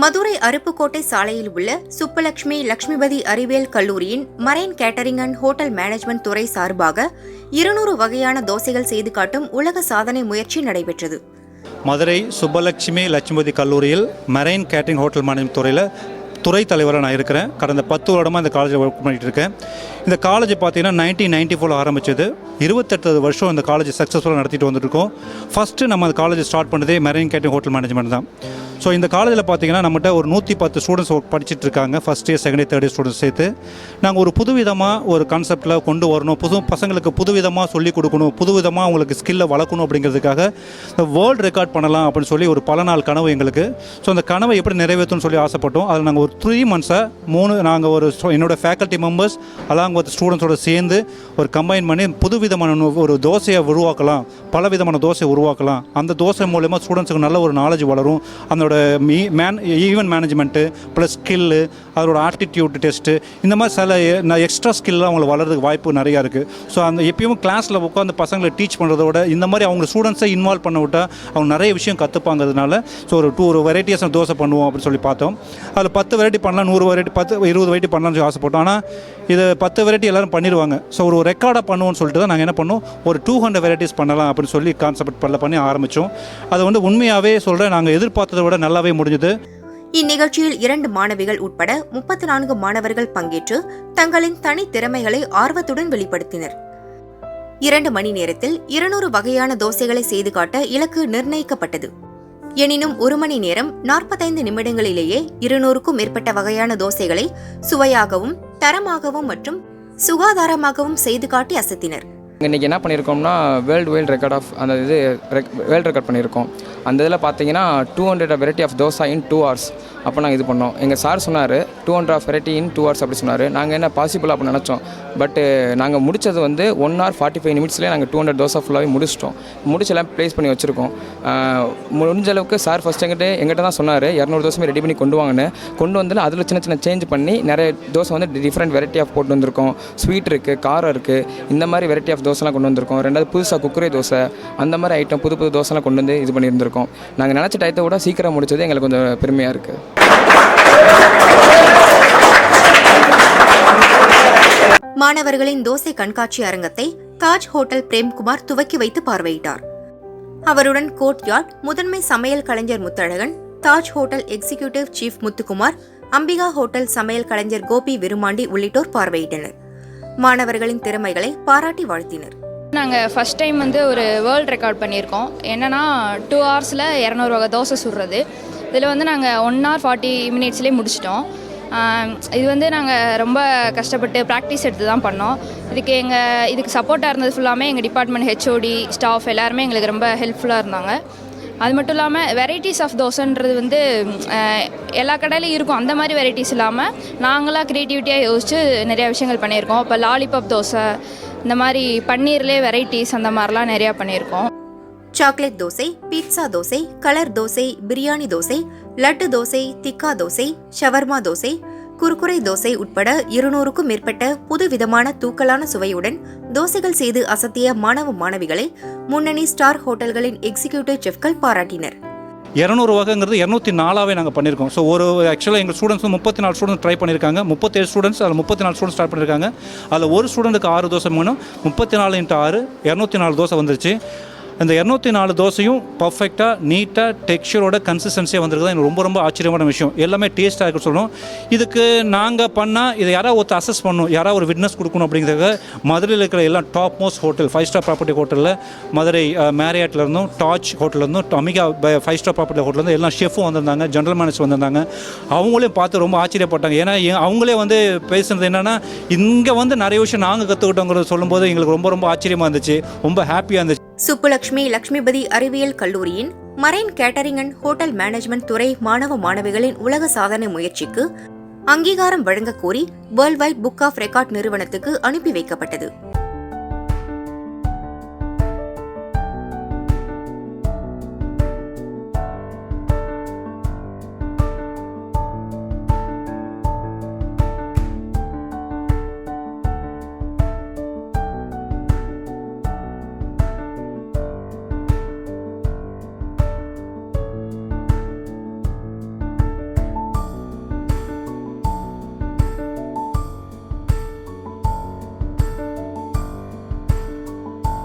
மதுரை அருப்புக்கோட்டை சாலையில் உள்ள சுப்பலட்சுமி லட்சுமிபதி அறிவியல் கல்லூரியின் marine catering and hotel management துறை சார்பாக இருநூறு வகையான தோசைகள் செய்து காட்டும் உலக சாதனை முயற்சி நடைபெற்றது. மதுரை சுப்பலட்சுமி லட்சுமிபதி கல்லூரியில் மரைன் கேட்டரிங் ஹோட்டல் மேனேஜ்மெண்ட் துறையில் துறை தலைவராக நான் இருக்கிறேன். கடந்த பத்து வருடமாக இந்த காலேஜில் ஒர்க் பண்ணிகிட்டு இருக்கேன். இந்த காலேஜ் பார்த்தீங்கன்னா நைன்டீன் நைன்டி ஃபோரில் ஆரம்பிச்சது. இருபத்தெட்டு வருஷம் இந்த காலேஜ் சக்ஸஸ்ஃபுல்லாக நடத்திட்டு வந்துருக்கோம் ஃபஸ்ட்டு நம்ம அந்த காலேஜ் ஸ்டார்ட் பண்ணதே மெரைன் கேட்டிங் ஹோட்டல் மேனேஜ்மெண்ட் தான். ஸோ இந்த காலேஜில் பார்த்தீங்கன்னா நம்மகிட்ட ஒரு நூற்றி பத்து ஸ்டூடெண்ட்ஸ் படிச்சுட்டு இருக்காங்க first year second year third year students சேர்த்து. நாங்கள் ஒரு புதுவிதமாக ஒரு கான்செப்டில் கொண்டு வரணும். புது பசங்களுக்கு புதுவிதமாக சொல்லிக் கொடுக்கணும். புதுவிதமாக அவங்களுக்கு ஸ்கில்லை வளர்க்கணும் அப்படிங்கிறதுக்காக வேர்ல்டு ரெக்கார்ட் பண்ணலாம் அப்படின்னு சொல்லி ஒரு பல நாள் கனவு எங்களுக்கு. ஸோ அந்த கனவை எப்படி நிறைவேற்றணும்னு சொல்லி ஆசைப்பட்டோம். அதில் நாங்கள் ஒரு த்ரீ மந்த்ஸாக மூணு நாங்கள் ஒரு என்னோடய ஃபேக்கல்ட்டி மெம்பர்ஸ் அலாங் குடும்பத்து ஸ்டூடெண்ட்ஸோடு சேர்ந்து ஒரு கம்பைன் பண்ணி புதுவிதமான ஒரு தோசையை உருவாக்கலாம் பல விதமான தோசையை உருவாக்கலாம். அந்த தோசை மூலயமா ஸ்டூடெண்ட்ஸுக்கு நல்ல ஒரு நாலேஜ் வளரும். அதோட மீ மேன் ஈவென்ட் மேனேஜ்மெண்ட்டு ப்ளஸ் ஸ்கில்லு அதோட ஆட்டிடியூட் டெஸ்ட்டு இந்த மாதிரி சில எக்ஸ்ட்ரா ஸ்கில்லாம் அவங்களுக்கு வளர்றதுக்கு வாய்ப்பு நிறையா இருக்குது ஸோ அந்த எப்பயும் கிளாஸில் உட்காந்து பசங்களை டீச் பண்ணுறத விட இந்த மாதிரி அவங்க ஸ்டூடெண்ட்ஸை இன்வால்வ் பண்ண விட்டால் அவங்க நிறைய விஷயம் கற்றுப்பாங்கிறதுனால ஸோ ஒரு டூ ஒரு வெரைட்டிஸ் தோசை பண்ணுவோம் அப்படின்னு சொல்லி பார்த்தோம். அதில் பத்து வெரைட்டி பண்ணலாம் நூறு வெரைட்டி பத்து இருபது வெரைட்டி பண்ணலாம்னு சொல்லி ஆசைப்பட்டோம். ஆனால் இது பத்து வெரைட்டி எல்லாரும் பண்ணிடுவாங்க ஸோ ஒரு ரெக்கார்டாக பண்ணுவோம்னு சொல்லிட்டு தான் நாங்கள் என்ன பண்ணோம்? ஒரு டூ ஹண்ட்ரட் வெரைட்டிஸ் பண்ணலாம் அப்படின்னு சொல்லி கான்செப்ட் பண்ண பண்ணி ஆரம்பித்தோம் அது வந்து உண்மையாகவே சொல்கிறேன் நாங்கள் எதிர்பார்த்ததை விட நல்லாவே முடிஞ்சுது. இந்நிகழ்ச்சியில் இரண்டு மாணவிகள் உட்பட முப்பத்தி நான்கு மாணவர்கள் பங்கேற்று தங்களின் தனி திறமைகளை ஆர்வத்துடன் வெளிப்படுத்தினர். இரண்டு மணி நேரத்தில் இருநூறு வகையான தோசைகளை செய்து காட்ட இலக்கு நிர்ணயிக்கப்பட்டது. எனினும் ஒரு மணி நேரம் நாற்பத்தைந்து நிமிடங்களிலேயே இருநூறுக்கும் மேற்பட்ட வகையான தோசைகளை சுவையாகவும் தரமாகவும் மற்றும் சுகாதாரமாகவும் செய்து காட்டி அசத்தினர். இன்றைக்கி என்ன பண்ணியிருக்கோம்னா வேர்ல்டு வைல்டு ரெக்கார்ட் ஆஃப் அந்த இது வேர்ல்டு ரெக்கார்ட் பண்ணியிருக்கோம் அந்த இதில் பார்த்தீங்கன்னா two hundred variety of dosa in two hours அப்போ நாங்கள் இது பண்ணோம். எங்கள் சார் சொன்னார் two hundred of variety in two hours அப்படி சொன்னார். நாங்கள் என்ன பாசிபிள் அப்படி நினச்சோம். பட்டு நாங்கள் முடித்தது வந்து ஒன் ஹவர் ஃபார்ட்டி ஃபைவ் நிமிட்ஸ்லேயே நாங்கள் டூ ஹண்ட்ரட் தோசை ஃபுல்லாகவே முடிச்சிட்டோம். முடிச்சு எல்லாம் ப்ளேஸ் பண்ணி வச்சுருக்கோம். முடிஞ்ச அளவுக்கு சார் ஃபஸ்ட் எங்கிட்ட எங்கிட்ட தான் சொன்னார். இரநூறு தோசை ரெடி பண்ணி கொண்டு வாங்கினேன். கொண்டு வந்து அதில் சின்ன சின்ன சேஞ்ச் பண்ணி நிறைய தோசை வந்து டிஃப்ரெண்ட் வெரைட்டி ஆஃப் போட்டு வந்திருக்கோம். ஸ்வீட் இருக்குது காரம் இருக்குது இந்த மாதிரி வெரைட்டி ஆஃப் தோசைலாம் கொண்டு வந்திருக்கோம். ரெண்டாவது புதுசாக குக்கரே தோசை அந்த மாதிரி ஐட்டம் புது புது தோசைலாம் கொண்டு வந்து இது பண்ணியிருந்திருக்கோம். நாங்கள் நினச்ச டயத்தை விட சீக்கிரம் முடிச்சது எங்களுக்கு கொஞ்சம் பெருமையாக இருக்குது மாணவர்களின் தோசை கண்காட்சி அரங்கத்தை தாஜ் ஹோட்டல் பிரேம்குமார் துவக்கி வைத்து பார்வையிட்டார். அவருடன் கோட்யார்ட் முதன்மை சமையல் கலைஞர் Muthazhagan Taj hotel executive chef Muthukumar Ambika hotel சமையல் கலைஞர் கோபி விருமாண்டி உள்ளிட்டோர் பார்வையிட்டனர். மாணவர்களின் திறமைகளை பாராட்டி வாழ்த்தினர். நாங்கள் ஃபஸ்ட் டைம் வந்து ஒரு வேர்ல்ட் ரெக்கார்ட் பண்ணியிருக்கோம். என்னென்னா டூ ஹவர்ஸில் இரநூறு வகை தோசை சுடுறது. இதில் வந்து நாங்கள் ஒன் ஹவர் ஃபார்ட்டி மினிட்ஸ்லேயே முடிச்சிட்டோம். இது வந்து நாங்கள் ரொம்ப கஷ்டப்பட்டு ப்ராக்டிஸ் எடுத்து தான் பண்ணோம். இதுக்கு எங்கள் இதுக்கு சப்போர்ட்டாக இருந்தது ஃபுல்லாமே எங்கள் டிபார்ட்மெண்ட் ஹெச்ஓடி ஸ்டாஃப் எல்லாருமே எங்களுக்கு ரொம்ப ஹெல்ப்ஃபுல்லாக இருந்தாங்க. அது மட்டும் இல்லாமல் வெரைட்டிஸ் ஆஃப் தோசைன்றது வந்து எல்லா கடையிலையும் இருக்கும். அந்த மாதிரி வெரைட்டிஸ் இல்லாமல் நாங்களாக க்ரியேட்டிவிட்டியாக யோசித்து நிறையா விஷயங்கள் பண்ணியிருக்கோம். இப்போ லாலிபாப் தோசை இந்த மாதிரி பன்னீர்லேயே வெரைட்டிஸ் அந்த மாதிரிலாம் நிறையா பண்ணியிருக்கோம். Chocolate dosa pizza dosa colour dosa biryani dosa laddu dosa tikka dosa shawarma dosa Kurkure dosa உட்பட இருநூறுக்கும் மேற்பட்ட புதுவிதமான தூக்கலான சுவையுடன் தோசைகள் செய்து அசத்திய மாணவ மாணவிகளை முன்னணி ஸ்டார் ஹோட்டல்களின் எக்ஸிக்யூட்டிவ் செஃப்கள் பாராட்டினர். இரநூறு வகைங்கிறது இரநூத்தி நாலாவே நாங்கள் பண்ணியிருக்கோம் ஸோ ஒரு ஆக்சுவலாக எங்கள் ஸ்டூடெண்ட்ஸ் முப்பத்தி நாலு ஸ்டூடெண்ட்ஸ் ட்ரை பண்ணியிருக்காங்க முப்பத்தேழு ஸ்டூடெண்ட்ஸ் அதில் முப்பத்தி நாலு ஸ்டூடெண்ட்ஸ் ஸ்டார்ட் பண்ணியிருக்காங்க அதில் ஒரு ஸ்டூடெண்ட்டுக்கு ஆறு தோசை வேணும். முப்பத்தி நாலு இன்ட்டு ஆறு இரநூத்தி நாலு தோசை வந்துருச்சு. அந்த இரநூத்தி நாலு தோசையும் பர்ஃபெக்டாக நீட்டாக டெக்ஸ்சரோட கன்சிஸ்டன்சியாக வந்திருக்குது? எனக்கு ரொம்ப ரொம்ப ஆச்சரியமான விஷயம். எல்லாமே டேஸ்ட்டாக இருக்கு சொல்லணும். இதுக்கு நாங்கள் பண்ணால் இதை யாராவது ஒருத்தர் அசஸ் பண்ணணும். யாராவது ஒரு விட்னஸ் கொடுக்கணும் அப்படிங்கிறதுக்காக மதுரையில் இருக்கிற எல்லாம் top most hotel five star property ஹோட்டலில் மதுரை மேரியாட்டில் இருந்தும் டாச் ஹோட்டல்லேருந்தும் அமிகா ஃபைவ் ஸ்டார் ப்ராப்பர்ட்டி ஹோட்டலேருந்து எல்லாம் ஷெஃபும் வந்திருந்தாங்க ஜென்ரல் மேனேஜர் வந்திருந்தாங்க. அவங்களையும் பார்த்து ரொம்ப ஆச்சரியப்பட்டாங்க. ஏன்னா அவங்களே வந்து பேசுனது என்னென்னா இங்கே வந்து நிறைய விஷயம் நாங்கள் கற்றுக்கிட்டோங்கிறத சொல்லும்போது எங்களுக்கு ரொம்ப ரொம்ப ஆச்சரியமாக இருந்துச்சு. ரொம்ப ஹாப்பியாக இருந்துச்சு. சுப்புலட்சுமி லட்சுமிபதி அறிவியல் கல்லூரியின் marine catering and hotel management துறை மாணவ மாணவிகளின் உலக சாதனை முயற்சிக்கு அங்கீகாரம் வழங்கக் கோரி world wide book of record நிறுவனத்துக்கு அனுப்பி வைக்கப்பட்டது.